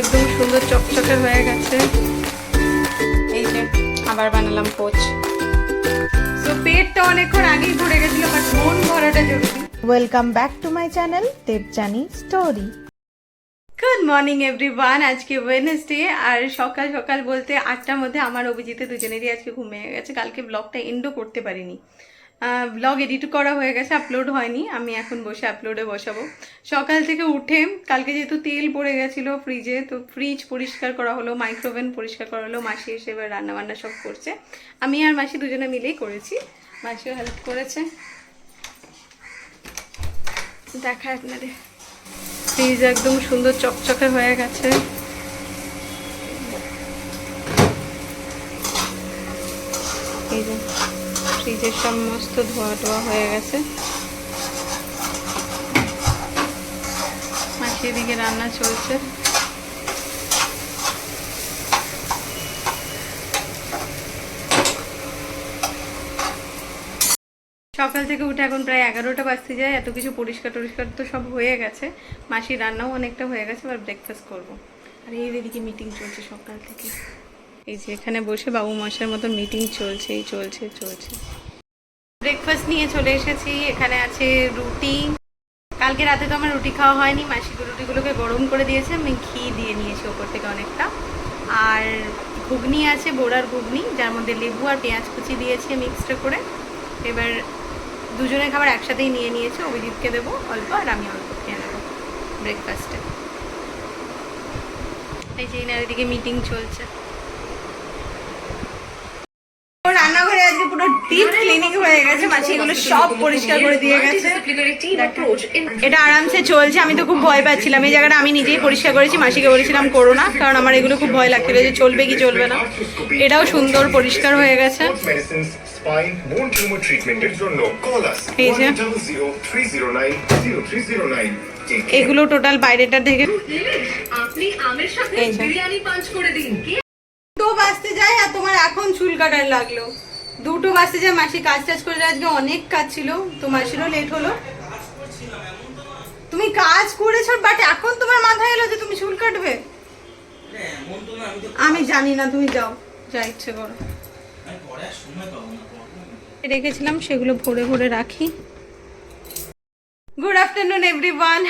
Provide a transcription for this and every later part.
একদম সুন্দর চকচকে হয়ে গেছে। এই যে আবার বানালাম পোচ। তো পেটটা অনেকক্ষণ আগেই ভরে গেছিল বাট মন ভরাটা জরুরি। Welcome back to my channel Debjani story good morning everyone আজকে ওয়েনেসডে আর সকাল সকাল বলতে আটটার মধ্যে আমার অভিজিতে দুজনেরই আজকে ঘুমিয়ে গেছে। কালকে ব্লগটা এন্ডও করতে পারিনি। ব্লগ এডিট করা হয়ে গেছে আপলোড হয়নি। আমি এখন বসে আপলোডে বসাবো। সকাল থেকে উঠে, কালকে যেহেতু তেল পড়ে গেছিল ফ্রিজে তো ফ্রিজ পরিষ্কার করা হলো মাইক্রোওভেন পরিষ্কার করা হলো, মাসি এসে এবার রান্নাবান্না সব করছে। আমি আর মাসি দুজনে মিলেই করেছি। মাসিও হেল্প করেছে। দেখায় আপনাদের। ফ্রিজ একদম সুন্দর চকচকে হয়ে গেছে এই যে ফ্রিজের সমস্ত ধোয়া টোয়া হয়ে গেছে। মাসি এদিকে রান্না চলছে। সকাল থেকে উঠে এখন প্রায় এগারোটা বাজতে যায় এত কিছু পরিষ্কার টরিষ্কার তো সব হয়ে গেছে। মাসির রান্নাও অনেকটা হয়ে গেছে এবার ব্রেকফাস্ট করব। আর এই এদিকে মিটিং চলছে সকাল থেকে। এই যে এখানে বসে বাবু মাসের মতো মিটিং চলছে এই চলছে চলছে। ব্রেকফাস্ট নিয়ে চলে এসেছি। এখানে আছে রুটি। কালকে রাতে তো আমার রুটি খাওয়া হয়নি মাসি রুটিগুলোকে গরম করে দিয়েছে, আমি ঘি দিয়ে নিয়েছি ওপর থেকে অনেকটা। আর ঘুগনি আছে, বোড়ার ঘুগনি, যার মধ্যে লেবু আর পেঁয়াজ কুচি দিয়েছি মিক্সড করে। এবার দুজনের খাবার একসাথেই নিয়ে নিয়েছে, অভিজিৎকে দেবো অল্প আর আমি অল্প খেয়ে নেব ব্রেকফাস্টে এই যে এদিকে মিটিং চলছে ও রান্নাঘরে আজকে পুরো ডিপ ক্লিনিং হয়ে গেছে মাছি এগুলো সব পরিষ্কার করে দিয়ে গেছে। এটা আরামসে চলছে আমি তো খুব ভয় পাচ্ছিলাম। এই জায়গাটা আমি নিজেই পরিষ্কার করেছি মাসিকে বলেছিলাম করো না কারণ আমার এগুলো খুব ভয় লাগছিল যে চলবে কি চলবে না। এটাও সুন্দর পরিষ্কার হয়ে গেছে। মেডিসিনস স্পাইন বোন টিউমার ট্রিটমেন্টের জন্য কল আস এই যে। 1000309 এগুলো টোটাল বাইরেটা থেকে আপনি আমের সাথে বিরিয়ানি পাঞ্চ করে দিন। দুটো বাজতে যায় আর তোমার এখন চুল কাটার লাগল। দুটো বাজতে যায় মাসি কাজ টাজ করে আজকে অনেক কাজ ছিল, তো মাসিরও লেট হলো। তুমি কাজ করেছ বাট এখন তোমার মাথায় এলো যে তুমি চুল কাটবে? আমি জানি না, তুমি যাও, যা ইচ্ছে করো। রেখেছিলাম, সেগুলো ভরে ভরে রাখি। গুড আফটারনুন এভরিওয়ান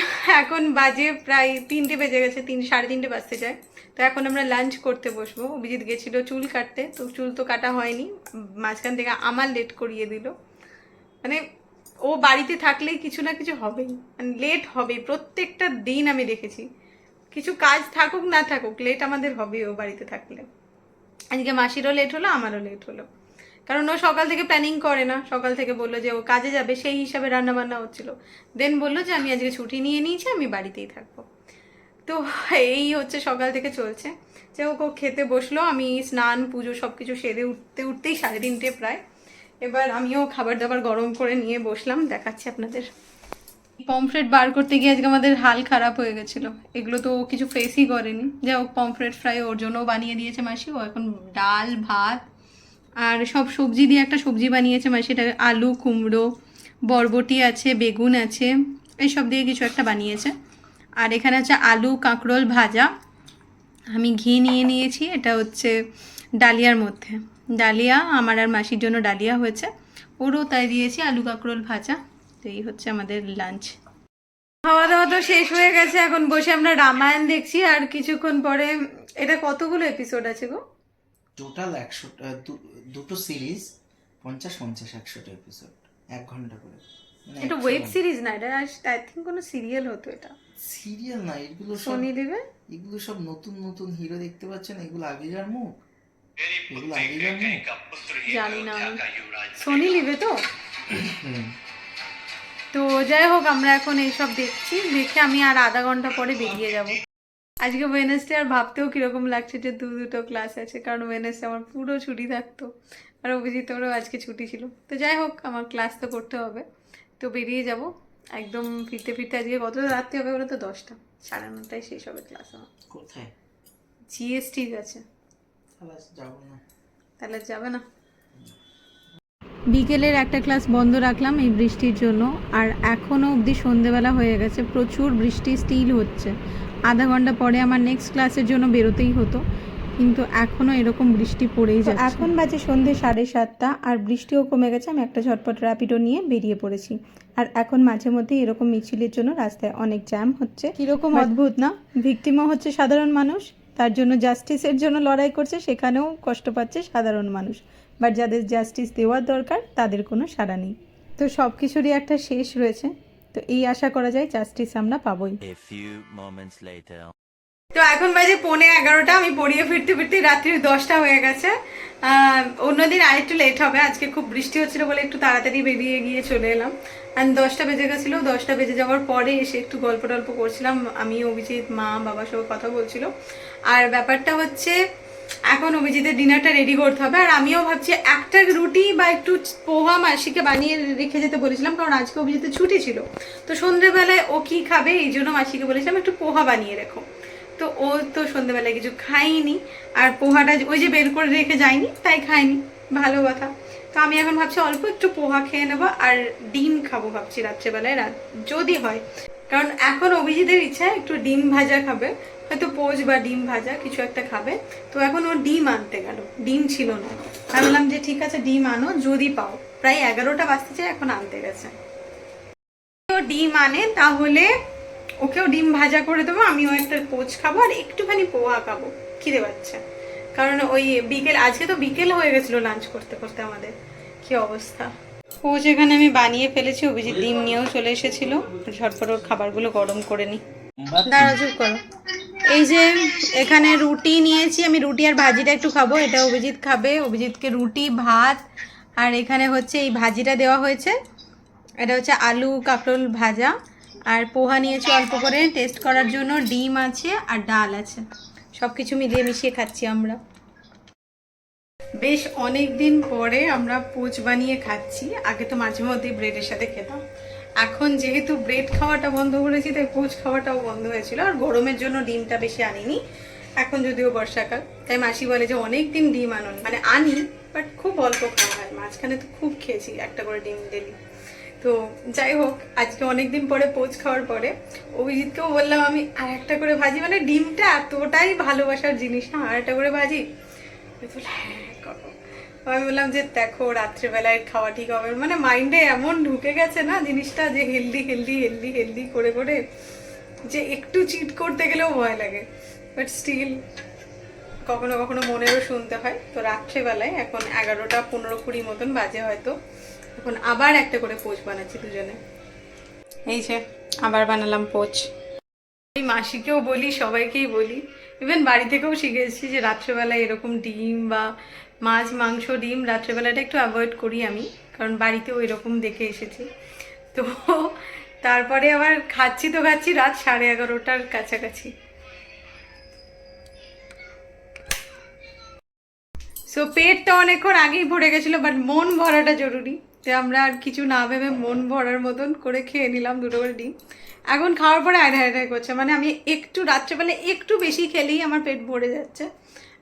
এখন বাজে প্রায় তিনটে বেজে গেছে, তিন, সাড়ে তিনটে বাজতে যায়। তো এখন আমরা লাঞ্চ করতে বসবো। অভিজিৎ গেছিল চুল কাটতে, তো চুল তো কাটা হয়নি। মাঝখান থেকে আমার লেট করিয়ে দিল। মানে ও বাড়িতে থাকলেই কিছু না কিছু হবেই। মানে লেট হবেই। প্রত্যেকটা দিন আমি দেখেছি। কিছু কাজ থাকুক, না থাকুক লেট আমাদের হবেই ও বাড়িতে থাকলে। আজকে মাসিরও লেট হলো, আমারও লেট হলো। কারণ ও সকাল থেকে প্ল্যানিং করে না। সকাল থেকে বলল যে ও কাজে যাবে, সেই হিসাবে রান্না বান্না হচ্ছিল। দেন বলল যে, আমি আজকে ছুটি নিয়ে নিয়েছি, আমি বাড়িতেই থাকব। তো এই হচ্ছে সকাল থেকে চলছে। যে ও খেতে বসল, আমি স্নান, পুজো সব কিছু সেরে উঠতে উঠতেই সাড়ে তিনটে প্রায়। এবার আমিও খাবার দাবার গরম করে নিয়ে বসলাম, দেখাচ্ছি আপনাদের। পমফ্রেট বার করতে গিয়ে আজকে আমাদের হাল খারাপ হয়ে গেছিল। এগুলো তো কিছু ফেসই করেনি। যা হোক পমফ্রেট ফ্রাই ওর জন্যও বানিয়ে দিয়েছে মাসি। ও এখন ডাল, ভাত আর সব সবজি দিয়ে একটা সবজি বানিয়েছে মাসি। এটা আলু, কুমড়ো, বরবটি আছে, বেগুন আছে, এইসব দিয়ে কিছু একটা বানিয়েছে। আর এখানে আছে আলু কাঁকরোল ভাজা। আমি ঘি নিয়ে নিয়েছি এটা হচ্ছে ডালিয়ার মধ্যে। ডালিয়া আমার আর মাসির জন্য ডালিয়া হয়েছে। ওরও তাই দিয়েছি আলু কাঁকরোল ভাজা। তো এই হচ্ছে আমাদের লাঞ্চ খাওয়া দাওয়া তো শেষ হয়ে গেছে এখন বসে আমরা রামায়ণ দেখছি আর কিছুক্ষণ পরে এটা কতগুলো এপিসোড আছে গো? টোটাল একশো দুটো সিরিজ পঞ্চাশ পঞ্চাশ একশোটা এপিসোড এক ঘণ্টা করে। মানে এটা ওয়েব সিরিজ না এটা আই থিঙ্ক কোনো সিরিয়াল হতো এটা। সিরিয়াল না এগুলো সোনি দেবে? এগুলো সব নতুন নতুন হিরো দেখতে পাচ্ছেন এগুলো আগেকার মুখ? এগুলো আগেকার মুখ? জানি না আমি। সোনি লিবে তো? তো যাই হোক আমরা এখন এইসব দেখছি। দেখে আমি আর আধা ঘণ্টা পরে বেরিয়ে যাব। আজকে ওয়েনেসডে আর ভাবতেও কীরকম লাগছে যে দু দুটো ক্লাস আছে কারণ ওয়েনেসডে আমার পুরো ছুটি থাকতো। আর অভিজিৎ ওরও আজকে ছুটি ছিল। তো যাই হোক আমার ক্লাস তো করতে হবে। তো বেরিয়ে যাব। একদম ফিরতে ফিরতে আজকে কত রাত্রি হবে বলে তো দশটা। সাড়ে নটায় শেষ হবে ক্লাস আমার। কোথায়? জিএসটি আছে তাহলে যাব না। তাহলে যাবে না? বিকেলের একটা ক্লাস বন্ধ রাখলাম এই বৃষ্টির জন্য। আর এখনও অবধি সন্ধেবেলা হয়ে গেছে প্রচুর বৃষ্টি স্টিল হচ্ছে। আধা ঘণ্টা পরে আমার নেক্সট ক্লাসের জন্য বেরোতেই হতো। কিন্তু এখনও এরকম বৃষ্টি পড়েই যাচ্ছে। এখন বাজে সন্ধে সাড়ে সাতটা আর বৃষ্টিও কমে গেছে আমি একটা ঝটপট র্যাপিডো নিয়ে বেরিয়ে পড়েছি। আর এখন মাঝে মধ্যে এরকম মিছিলের জন্য রাস্তায় অনেক জ্যাম হচ্ছে। কীরকম অদ্ভুত না? ভিকটিমও হচ্ছে সাধারণ মানুষ তার জন্য জাস্টিসের জন্য লড়াই করছে সেখানেও কষ্ট পাচ্ছে সাধারণ মানুষ। বাট যাদের জাস্টিস দেওয়ার দরকার তাদের কোনো সাড়া নেই। তো সব কিছুরই একটা শেষ রয়েছে। তো এই আশা করা যায় জাস্টিস আমরা পাবোই। তো এখন বাজে পৌনে এগারোটা, আমি পড়িয়ে ফিরতে ফিরতে রাত্রির দশটা হয়ে গেছে। অন্যদিন আরেকটু লেট হবে, আজকে খুব বৃষ্টি হচ্ছিল বলে একটু তাড়াতাড়ি বেরিয়ে গিয়ে চলে এলাম। আর দশটা বেজে গেছিল, দশটা বেজে যাওয়ার পরে এসে একটু গল্প টল্প করছিলাম, আমি, অভিজিৎ, মা বাবার সঙ্গে কথা বলছিল। আর ব্যাপারটা হচ্ছে, এখন অভিজিতের ডিনারটা রেডি করতে হবে। আর আমিও ভাবছি একটা রুটি বা একটু পোহা মাসিকে বানিয়ে রেখে যেতে বলেছিলাম, কারণ আজকে অভিজিতের ছুটি ছিল। তো সন্ধ্যেবেলায় ও কি খাবে, এই জন্য মাসিকে বলেছিলাম একটু পোহা বানিয়ে রেখো। তো ও তো সন্ধ্যেবেলায় কিছু খাইনি আর পোহাটা ওই যে বের করে রেখে যায়নি, তাই খাইনি ভালো কথা। তো আমি এখন ভাবছি অল্প একটু পোহা খেয়ে নেব আর ডিম খাব ভাবছি রাত্রেবেলায়, রাত যদি হয়। কারণ এখন অভিজিতের ইচ্ছা একটু ডিম ভাজা খাবে। হয়তো পোজ বা ডিম ভাজা কিছু একটা খাবে। তো এখন ও ডিম আনতে গেল। ডিম ছিল না। আমি বললাম যে, ঠিক আছে, ডিম আনো, যদি পাও। প্রায় এগারোটা বাজতে চাই এখন আনতে গেছে। ডিম আনে, তাহলে ওকেও ডিম ভাজা করে দেবো আমিও একটা পোচ খাব আর একটুখানি পোহা খাব। খিদে পাচ্ছে। কারণ ওই বিকেল আজকে তো বিকেল হয়ে গেছিল লাঞ্চ করতে করতে আমাদের। কি অবস্থা? পোচ এখানে আমি বানিয়ে ফেলেছি অভিজিৎ ডিম নিয়েও চলে এসেছিল। ঝটপট ওর খাবারগুলো গরম করে নি। দাঁড়া চুপ করো। এই যে এখানে রুটি নিয়েছি আমি রুটি আর ভাজিটা একটু খাব। এটা অভিজিৎ খাবে অভিজিৎকে রুটি ভাত আর এখানে হচ্ছে এই ভাজিটা দেওয়া হয়েছে। এটা হচ্ছে আলু কাঁকরোল ভাজা। আর পোহা নিয়েছি অল্প করে। টেস্ট করার জন্য ডিম আছে আর ডাল আছে। সব কিছু মিলিয়ে মিশিয়ে খাচ্ছি আমরা। বেশ অনেক দিন পরে আমরা পোচ বানিয়ে খাচ্ছি। আগে তো মাঝে মধ্যে ব্রেডের সাথে খেতাম। এখন যেহেতু ব্রেড খাওয়াটা বন্ধ করেছি, তাই পোচ খাওয়াটাও বন্ধ হয়েছিল। আর গরমের জন্য ডিমটা বেশি আনিনি। এখন যদিও বর্ষাকাল, তাই মাসি বলে যে অনেক দিন ডিম আনুন। মানে আনি বাট খুব অল্প খাওয়া হয়। মাঝখানে তো খুব খেয়েছি, একটা করে ডিম ডেলি। তো যাই হোক, আজকে অনেকদিন পরে পোচ খাওয়ার পরে অভিজিৎকেও বললাম, আমি আর একটা করে ভাজি। মানে ডিমটা এতটাই ভালোবাসার জিনিস না, আর একটা করে ভাজি। হ্যাঁ আমি বললাম যে, দেখো, রাত্রেবেলায় খাওয়া ঠিক হবে। মানে মাইন্ডে এমন ঢুকে গেছে না জিনিসটা যে হেলদি হেলদি হেলদি হেলদি করে করে যে একটু চিট করতে গেলেও ভয় লাগে। বাট স্টিল কখনো কখনো মনেরও শুনতে হয়। তো রাত্রেবেলায় এখন এগারোটা পনেরো কুড়ি মতন বাজে হয়তো। এখন আবার একটা করে পোচ বানাচ্ছি দুজনে। এই যে আবার বানালাম পোচ। এই মাসিকেও বলি সবাইকেই বলি। ইভেন বাড়ি থেকেও শিখেছি যে রাত্রেবেলায় এরকম ডিম বা মাছ মাংস ডিম রাত্রেবেলাটা একটু অ্যাভয়েড করি আমি কারণ বাড়িতেও এরকম দেখে এসেছি। তো তারপরে আবার খাচ্ছি তো খাচ্ছি রাত সাড়ে এগারোটার কাছাকাছি। সো পেটটা অনেকক্ষণ আগেই ভরে গেছিল বাট মন ভরাটা জরুরি। তো আমরা আর কিছু না ভেবে মন ভরার মতন করে খেয়ে নিলাম দুটো করে ডিম। এখন খাওয়ার পরে আড়াই আড়াই করছে। মানে আমি একটু রাত্রেবেলা একটু বেশি খেলেই আমার পেট ভরে যাচ্ছে।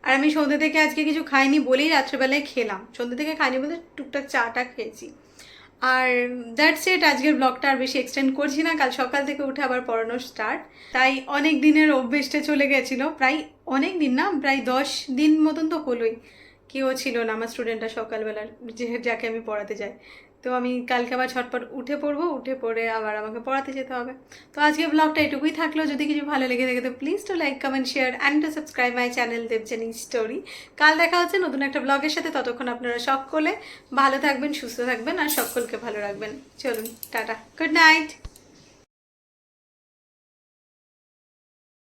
আর আমি সন্ধ্যে থেকে আজকে কিছু খাইনি বলেই রাত্রেবেলায় খেলাম। সন্ধ্যে থেকে খাইনি বলতে টুকটাক চাটা খেয়েছি। আর দ্যাটস ইট আজকের ব্লগটা আর বেশি এক্সটেন্ড করছি না। কাল সকাল থেকে উঠে আবার পড়ানো স্টার্ট তাই অনেক দিনের অভ্যেসটা চলে গেছিল। প্রায় অনেক দিন না, প্রায় দশ দিন মতন তো হলোই। কেউ ছিল না আমার স্টুডেন্টটা সকালবেলার, যে যাকে আমি পড়াতে যাই। তো আমি কালকে আবার ছটপট উঠে পড়ব, উঠে পড়ে আবার আমাকে পড়াতে যেতে হবে। তো আজকে ব্লগটা এটুকুই থাকল। যদি কিছু ভালো লেগে থাকে তো please to like comment share and to subscribe my channel Debjani story কাল দেখা হচ্ছে নতুন একটা ব্লগের সাথে। ততক্ষণ আপনারা সকলে ভালো থাকবেন, সুস্থ থাকবেন আর সকলকে ভালো রাখবেন। চলুন, টাটা। Good night